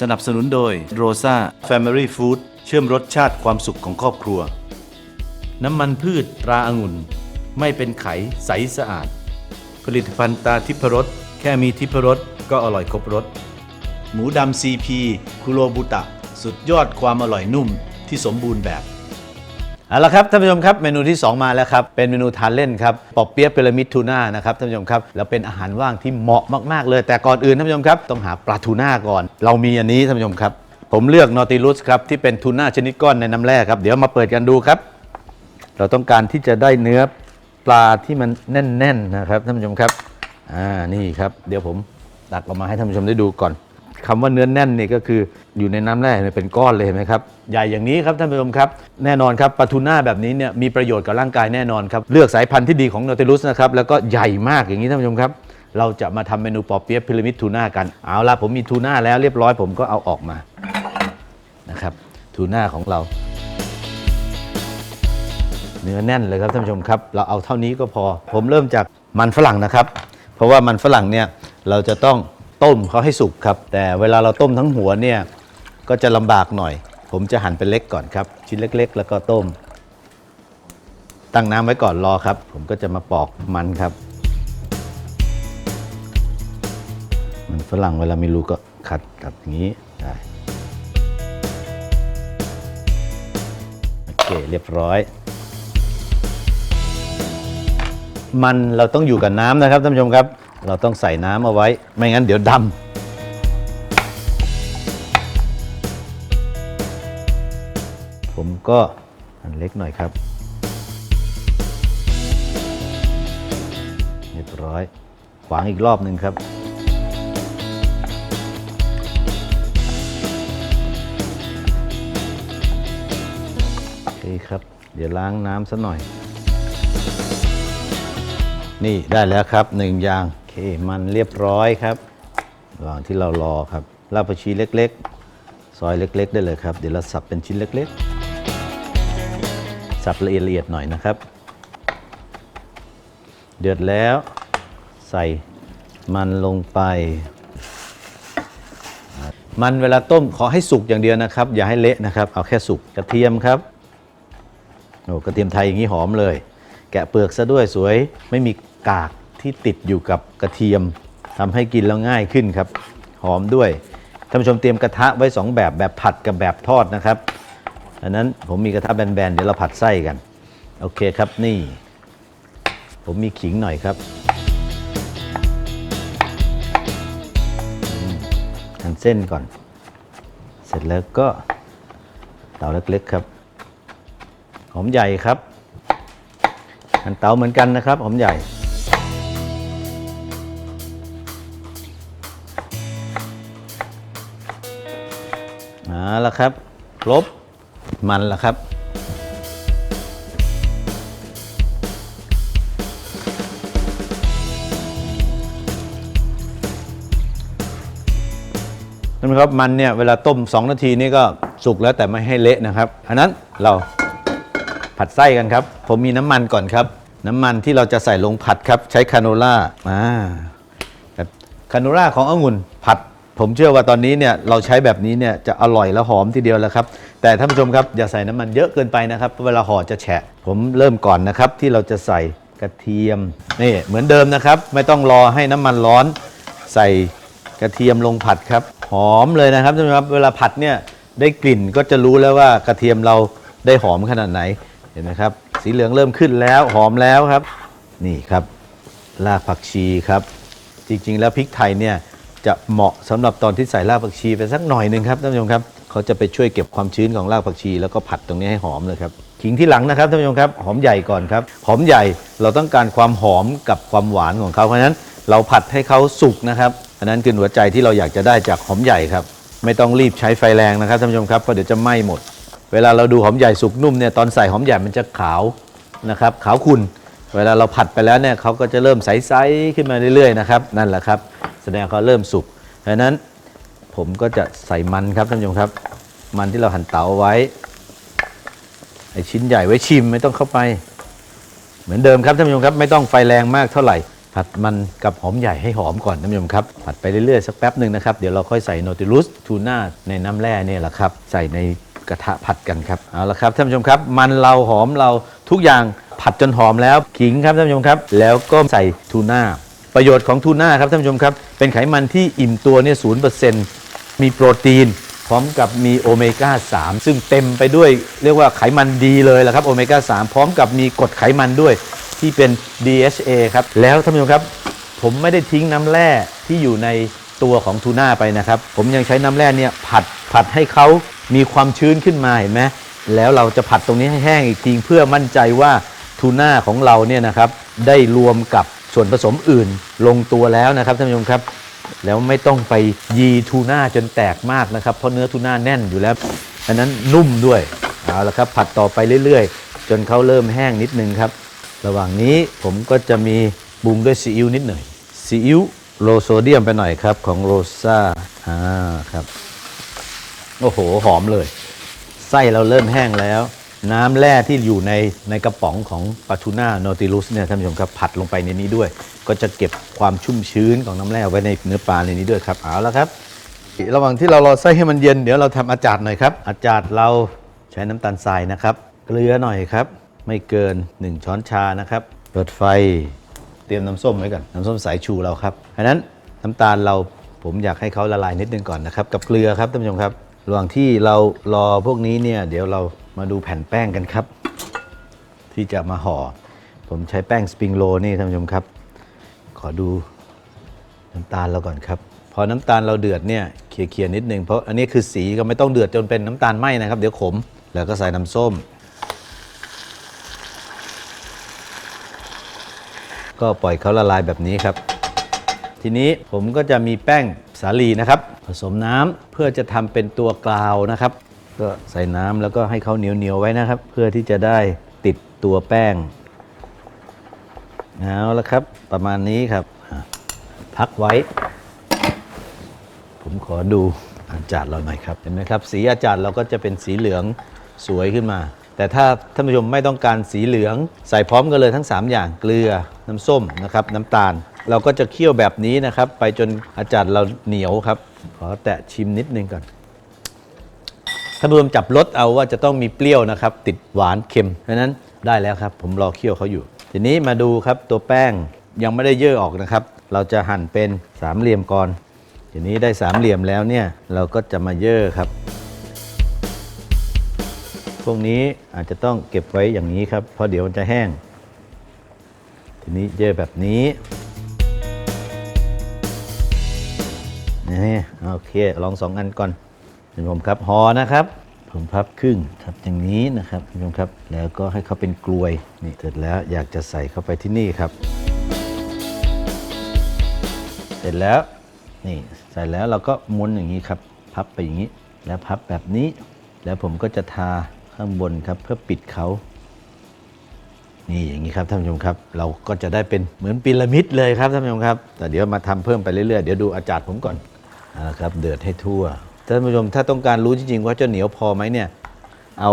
สนับสนุนโดย Rosa Family Food เชื่อมรสชาติความสุขของครอบครัว น้ำมันพืชตราอางุ่น ไม่เป็นไขใสสะอาด ผลิตภัณฑ์ตาทิพรสแค่มีทิพรสก็อร่อยครบรสหมูดำซีพีคุโรบุตะ สุดยอดความอร่อยนุ่มที่สมบูรณ์แบบ เอาละครับท่านผู้ชมครับเมนูที่ 2 มาแล้วครับเป็นเมนูทานเล่นครับปอบเปี๊ยะพีระมิดทูน่านะครับท่านผู้ชมครับแล้วเป็นอาหารว่างที่เหมาะมากๆ เลย แต่ก่อนอื่นท่านผู้ชมครับต้องหาปลาทูน่าก่อน เรามีอันนี้ท่านผู้ชมครับ ผมเลือกนอติลุสครับที่เป็นทูน่าชนิดก้อนในน้ำแร่ครับเดี๋ยวมาเปิดกันดูครับ เราต้องการที่จะได้เนื้อปลาที่มันแน่นๆนะครับท่านผู้ชมครับอ่านี่ครับ เดี๋ยวผมตักออกมาให้ท่านผู้ชมได้ดูก่อน คำว่าเนื้อแน่นนี่ก็คืออยู่ในน้ำแร่เป็นก้อนเลยเห็นไหมครับใหญ่อย่างนี้ครับท่านผู้ชมครับ แน่นอนครับปลาทูน่าแบบนี้เนี่ยมีประโยชน์กับร่างกายแน่นอนครับเลือกสายพันธุ์ที่ดีของนอติลุสนะครับแล้วก็ใหญ่มากอย่างนี้ท่านผู้ชมครับ เราจะมาทำเมนูปอเปี๊ยะพีระมิดทูน่ากันเอาละผมมีทูน่าแล้วเรียบร้อยผมก็เอาออกมานะครับทูน่าของเราเนื้อแน่นเลยครับท่านผู้ชมครับ เราเอาเท่านี้ก็พอ ผมเริ่มจากมันฝรั่งนะครับ เพราะว่ามันฝรั่งเนี่ยเราจะต้อง ต้มเขาให้สุกครับ แต่เวลาเราต้มทั้งหัวเนี่ยก็จะลำบากหน่อย ผมจะหั่นเป็นเล็กก่อนครับ ชิ้นเล็ก ๆ แล้วก็ต้ม ตั้งน้ำไว้ก่อนรอครับ ผมก็จะมาปอกมันครับ มันฝรั่งเวลามีรูก็ขัดตัดอย่างนี้ได้โอเคเรียบร้อย มันเราต้องอยู่กับน้ำนะครับท่านผู้ชมครับ เราต้องใส่น้ำเอาไว้ ไม่งั้นเดี๋ยวดำผมก็อันเล็กหน่อยครับ เรียบร้อย ขวางอีกรอบหนึ่งครับ โอเคครับ เดี๋ยวล้างน้ำซะหน่อย นี่ได้แล้วครับหนึ่งอย่าง เคมันเรียบร้อยครับระหว่างที่เรารอครับรากผักชีเล็ก ๆ ซอยเล็ก ๆ ได้เลยครับ เดี๋ยวเราสับเป็นชิ้นเล็ก ๆ สับละเอียดๆหน่อยนะครับ เดือดแล้วใส่มันลงไป มันเวลาต้มขอให้สุกอย่างเดียวนะครับ อย่าให้เละนะครับ เอาแค่สุกกระเทียมครับโอ้กระเทียมไทยอย่างนี้หอมเลย แกะเปลือกซะด้วยสวยไม่มีกาก ที่ติดอยู่กับกระเทียมทำให้กินแล้วง่ายขึ้นครับ หอมด้วยท่านผู้ชมเตรียมกระทะไว้ 2 แบบแบบผัดกับแบบทอดนะครับอันนั้นผมมีกระทะแบนๆเดี๋ยวเราผัดไส้กัน โอเคครับนี่ ผมมีขิงหน่อยครับหั่นเส้นก่อน เสร็จแล้วก็เตาเล็กๆครับ หอมใหญ่ครับหั่นเตาเหมือนกันนะครับ หอมใหญ่ เอาละครับครบมันละครับ นั่นครับมันเนี่ยเวลาต้ม 2 นาทีนี่ก็สุกแล้วแต่ไม่ให้เละนะครับ อันนั้นเราผัดไส้กันครับ ผมมีน้ำมันก่อนครับ น้ำมันที่เราจะใส่ลงผัดครับ ใช้คาโนล่าอ่าแต่คาโนล่าขององุ่นผัด ผมเชื่อว่าตอนนี้เนี่ยเราใช้แบบนี้เนี่ยจะอร่อยและหอมทีเดียวแล้วครับ แต่ท่านผู้ชมครับอย่าใส่น้ำมันเยอะเกินไปนะครับ เวลาห่อจะแฉะ ผมเริ่มก่อนนะครับที่เราจะใส่กระเทียมนี่เหมือนเดิมนะครับ ไม่ต้องรอให้น้ำมันร้อน ใส่กระเทียมลงผัดครับ หอมเลยนะครับท่านผู้ชมครับเวลาผัดเนี่ยได้กลิ่นก็จะรู้แล้วว่ากระเทียมเราได้หอมขนาดไหนเห็นไหมครับ สีเหลืองเริ่มขึ้นแล้วหอมแล้วครับ นี่ครับรากผักชีครับ จริงๆ แล้วพริกไทยเนี่ย จะเหมาะสำหรับตอนที่ใส่รากผักชีไปสักหน่อยหนึ่งครับท่านผู้ชมครับเขาจะไปช่วยเก็บความชื้นของรากผักชี แล้วก็ผัดตรงนี้ให้หอมเลยครับขิงที่หลังนะครับท่านผู้ชมครับหอมใหญ่ก่อนครับหอมใหญ่เราต้องการความหอมกับความหวานของเขาเพราะฉะนั้นเราผัดให้เขาสุกนะครับอันนั้นคือหัวใจที่เราอยากจะได้จากหอมใหญ่ครับ ไม่ต้องรีบใช้ไฟแรงนะครับท่านผู้ชมครับเพราะเดี๋ยวจะไหม้หมด เวลาเราดูหอมใหญ่สุกนุ่มเนี่ยตอนใส่หอมใหญ่มันจะขาวนะครับขาวขุ่นเวลาเราผัดไปแล้วเนี่ยเขาก็จะเริ่มใสๆขึ้นมาเรื่อยๆนะครับนั่นแหละครับ ดงเขาเริ่มสุกดังนั้นผมก็จะใส่มันครับท่านผู้ชมครับ มันที่เราหั่นเตาไว้ไอชิ้นใหญ่ไว้ชิมไม่ต้องเข้าไป เหมือนเดิมครับท่านผู้ชมครับ ไม่ต้องไฟแรงมากเท่าไหร่ผผัดมันกับหอมใหญ่ให้หอมก่อนท่านผู้ชมครับ ผัดไปเรื่อยๆสักแป๊บหนึ่งนะครับ เดี๋ยวเราค่อยใส่โนติลุสทูน่าในน้ำแร่เนี่ยแหละครับ ใส่ในกระทะผัดกันครับเอาละครับท่านผู้ชมครับ มันเราหอมเราทุกอย่างผัดจนหอมแล้วขิงครับท่านผู้ชมครับ แล้วก็ใส่ทูน่า ประโยชน์ของทูน่าครับท่านผู้ชมครับ เป็นไขมันที่อิ่มตัวเนี่ยศูนย์เปอร์เซ็นต์มีโปรตีน พร้อมกับมีโอเมก้า 3 ซึ่งเต็มไปด้วยเรียกว่าไขมันดีเลยละครับโอเมก้า 3 พร้อมกับมีกรดไขมันด้วยที่เป็น DHA ครับ แล้วท่านผู้ชมครับ ผมไม่ได้ทิ้งน้ำแร่ที่อยู่ในตัวของทูน่าไปนะครับ ผมยังใช้น้ำแร่เนี่ยผัดผัดให้เขามีความชื้นขึ้นมาเห็นไหมแล้วเราจะผัดตรงนี้ให้แห้งอีกทีเพื่อมั่นใจว่าทูน่าของเราเนี่ยนะครับได้รวมกับ ส่วนผสมอื่นลงตัวแล้วนะครับท่านผู้ชมครับ แล้วไม่ต้องไปยีทูน่าจนแตกมากนะครับ เพราะเนื้อทูน่าแน่นอยู่แล้วอันนั้นนุ่มด้วยเอาละครับผัดต่อไปเรื่อยๆ จนเขาเริ่มแห้งนิดนึงครับ ระหว่างนี้ผมก็จะมีปรุงด้วยซีอิ๊วนิดหน่อยซีอิ๊วโลโซเดียมไปหน่อยครับของโรซ่าอ่าครับ โอ้โห หอมเลย ไส้เราเริ่มแห้งแล้ว น้ำแร่ที่อยู่ในในกระป๋องของปลาทูน่าโนติลุสเนี่ยท่านผู้ชมครับผัดลงไปในนี้ด้วย ก็จะเก็บความชุ่มชื้นของน้ำแร่ไว้ในเนื้อปลาในนี้ด้วยครับเอาละครับ ระหว่างที่เรารอไส้ให้มันเย็นเดี๋ยวเราทำอาจารย์หน่อยครับ อาจารย์เราใช้น้ำตาลทรายนะครับ เกลือหน่อยครับ ไม่เกิน 1 ช้อนชานะครับเปิดไฟเตรียมน้ำส้มไว้ก่อนน้ำส้มสายชูเราครับอันนั้นน้ำตาลเราผมอยากให้เขาละลายนิดนึงก่อนนะครับ กับเกลือครับท่านผู้ชมครับระหว่างที่เรารอพวกนี้เนี่ยเดี๋ยวเรา มาดูแผ่นแป้งกันครับ ที่จะมาห่อ ผมใช้แป้งสปริงโรนี่ท่านผู้ชมครับ ขอดูน้ำตาลเราก่อนครับ พอน้ำตาลเราเดือดเนี่ยเคลียๆนิดนึงเพราะอันนี้คือสีก็ไม่ต้องเดือดจนเป็นน้ำตาลไหมนะครับ เดี๋ยวขมแล้วก็ใส่น้ำส้ม ก็ปล่อยเขาละลายแบบนี้ครับ ทีนี้ผมก็จะมีแป้งสาลีนะครับ ผสมน้ำเพื่อจะทำเป็นตัวกลาวนะครับ ก็ใส่น้ำแล้วก็ให้เขาเหนียวเหนียวๆไว้นะครับ เพื่อที่จะได้ติดตัวแป้งเอาละครับ ประมาณนี้ครับ พักไว้ ผมขอดูอาจารย์เราหน่อยครับ เห็นไหมครับ สีอาจารย์เราก็จะเป็นสีเหลืองสวยขึ้นมา แต่ถ้าท่านผู้ชมไม่ต้องการสีเหลือง ใส่พร้อมกันเลยทั้ง 3 อย่างเกลือน้ำส้มนะครับ น้ำตาล เราก็จะเคี่ยวแบบนี้นะครับ ไปจนอาจารย์เราเหนียวครับ ขอแตะชิมนิดนึงก่อน ท่านผู้ชมจับรสเอาว่าจะต้องมีเปรี้ยวนะครับ ติดหวานเค็มเพราะนั้นได้แล้วครับ ผมรอเคี่ยวเขาอยู่ ทีนี้มาดูครับตัวแป้งยังไม่ได้เยื่อออกนะครับ เราจะหั่นเป็นสามเหลี่ยมก่อนทีนี้ได้สามเหลี่ยมแล้วเนี่ยเราก็จะมาเยื่อครับ พวกนี้อาจจะต้องเก็บไว้อย่างนี้ครับ เพราะเดี๋ยวมันจะแห้ง ทีนี้เยื่อแบบนี้นี่โอเค ลองสองอันก่อน คุณผู้ชมครับหอนะครับ ผมพับครึ่งครับอย่างนี้นะครับคุณผู้ชมครับแล้วก็ให้เขาเป็นกลวยนี่เสร็จแล้วอยากจะใส่เข้าไปที่นี่ครับ เสร็จแล้วนี่ใส่แล้วเราก็ม้วนอย่างนี้ครับ พับไปอย่างนี้ แล้วพับแบบนี้ แล้วผมก็จะทาข้างบนครับเพื่อปิดเขานี่อย่างนี้ครับท่านผู้ชมครับ เราก็จะได้เป็นเหมือนพีระมิดเลยครับท่านผู้ชมครับ แต่เดี๋ยวมาทำเพิ่มไปเรื่อยๆ เดี๋ยวดูอาจารย์ผมก่อนเอาละครับเดือดให้ทั่ว ท่านผู้ชมถ้าต้องการรู้จริงๆว่าจะเหนียวพอไหมเนี่ยเอา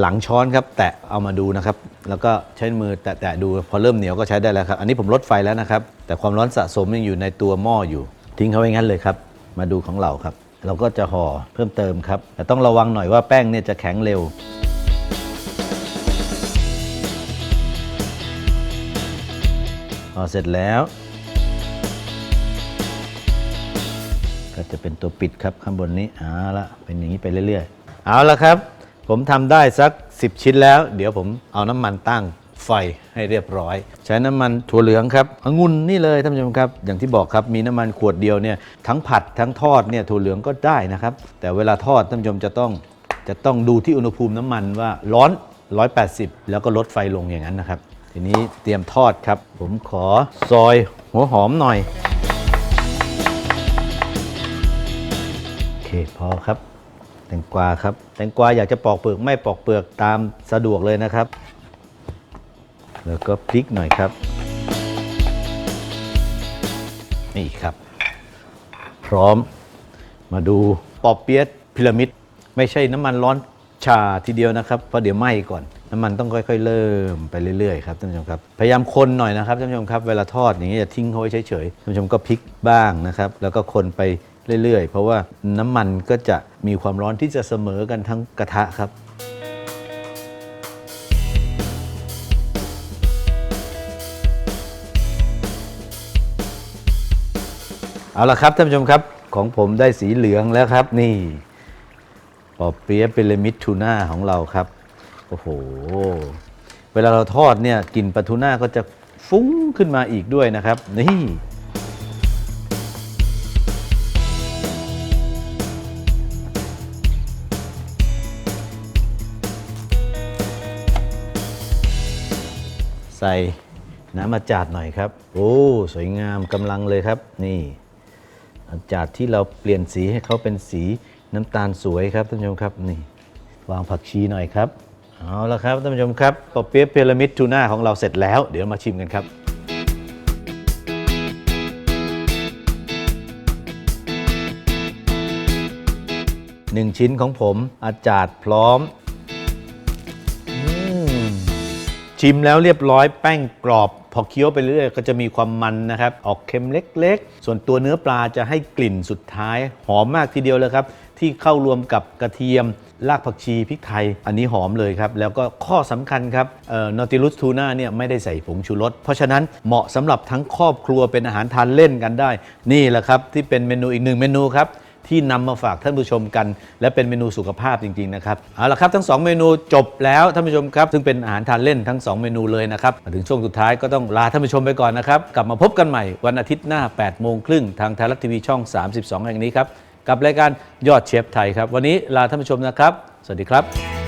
หลังช้อนครับ แตะเอามาดูนะครับ แล้วก็ใช้มือแตะๆดูพอเริ่มเหนียวก็ใช้ได้แล้วครับ อันนี้ผมลดไฟแล้วนะครับ แต่ความร้อนสะสมยังอยู่ในตัวหม้ออยู่ ทิ้งเขาไว้งั้นเลยครับ มาดูของเราครับ เราก็จะห่อเพิ่มเติมครับ แต่ต้องระวังหน่อยว่าแป้งเนี่ยจะแข็งเร็ว พอเสร็จแล้ว ก็จะเป็นตัวปิดครับข้างบนนี้เอาละเป็นอย่างนี้ไปเรื่อยๆ เอาละครับ ผมทำได้สัก 10 ชิ้นแล้ว เดี๋ยวผมเอาน้ำมันตั้งไฟให้เรียบร้อย ใช้น้ำมันถั่วเหลืองครับองุ่นนี่เลยท่านผู้ชมครับ อย่างที่บอกครับมีน้ำมันขวดเดียวเนี่ยทั้งผัดทั้งทอดเนี่ยถั่วเหลืองก็ได้นะครับ แต่เวลาทอดท่านผู้ชมจะต้องจะต้องดูที่อุณหภูมิน้ำมันว่าร้อน 180 แล้วก็ลดไฟลงอย่างนั้นนะครับ ทีนี้เตรียมทอดครับ ผมขอซอยหัวหอมหน่อย เคพอครับ แตงกวาครับ แตงกวาอยากจะปอกเปลือกไม่ปอกเปลือกตามสะดวกเลยนะครับ แล้วก็พริกหน่อยครับ นี่ครับ พร้อมมาดูปอเปี๊ยะพีระมิด ไม่ใช่น้ำมันร้อนชาทีเดียวนะครับเพราะเดี๋ยวไหม้ก่อน น้ำมันต้องค่อย ๆ เริ่มไปเรื่อยๆครับท่านผู้ชมครับพยายามคนหน่อยนะครับท่านผู้ชมครับเวลาทอดอย่างนี้อย่าทิ้งเขาไว้เฉยๆท่านผู้ชมก็พลิกบ้างนะครับ แล้วก็คนไป เรื่อยๆ เพราะว่าน้ำมันก็จะมีความร้อนที่จะเสมอกันทั้งกระทะครับเอาละครับท่านผู้ชมครับของผมได้สีเหลืองแล้วครับ นี่ปอเปี๊ยะเปรมิดทูน่าของเราครับโอ้โหเวลาเราทอดเนี่ยกลิ่นปลาทูน่าก็จะฟุ้งขึ้นมาอีกด้วยนะครับ นี่ ใส่น้ำอาจาดหน่อยครับ โอ้ สวยงามกำลังเลยครับ นี่อาจาดที่เราเปลี่ยนสีให้เขาเป็นสีน้ำตาลสวยครับท่านผู้ชมครับนี่วางผักชีหน่อยครับ เอาละครับท่านผู้ชมครับปอเปี๊ยะพีระมิดทูน่าของเราเสร็จแล้ว เดี๋ยวมาชิมกันครับหนึ่งชิ้นของผมอาจาดพร้อม ชิมแล้วเรียบร้อยแป้งกรอบ พอเคี้ยวไปเรื่อยก็จะมีความมันนะครับ ออกเค็มเล็กๆ ส่วนตัวเนื้อปลาจะให้กลิ่นสุดท้าย หอมมากทีเดียวเลยครับ ที่เข้ารวมกับกระเทียมรากผักชีพริกไทย อันนี้หอมเลยครับ แล้วก็ข้อสำคัญครับนอติลุสทูน่าเนี่ยไม่ได้ใส่ผงชูรสเพราะฉะนั้นเหมาะสำหรับทั้งครอบครัวเป็นอาหารทานเล่นกันได้ นี่แหละครับที่เป็นเมนูอีกหนึ่งเมนูครับ ที่นำมาฝากท่านผู้ชมกัน และเป็นเมนูสุขภาพจริง ๆ นะครับเอาละครับทั้ง 2 เมนูจบแล้วท่านผู้ชมครับซึ่งเป็นอาหารทานเล่นทั้ง 2 เมนูเลยนะครับมาถึงช่วงสุดท้ายก็ต้องลาท่านผู้ชมไปก่อนนะครับกลับมาพบกันใหม่วันอาทิตย์หน้า8โมงครึ่งทางไทยรัฐทีวีช่อง 32 แห่งนี้ครับกับรายการยอดเชฟไทยครับวันนี้ลาท่านผู้ชมนะครับ สวัสดีครับ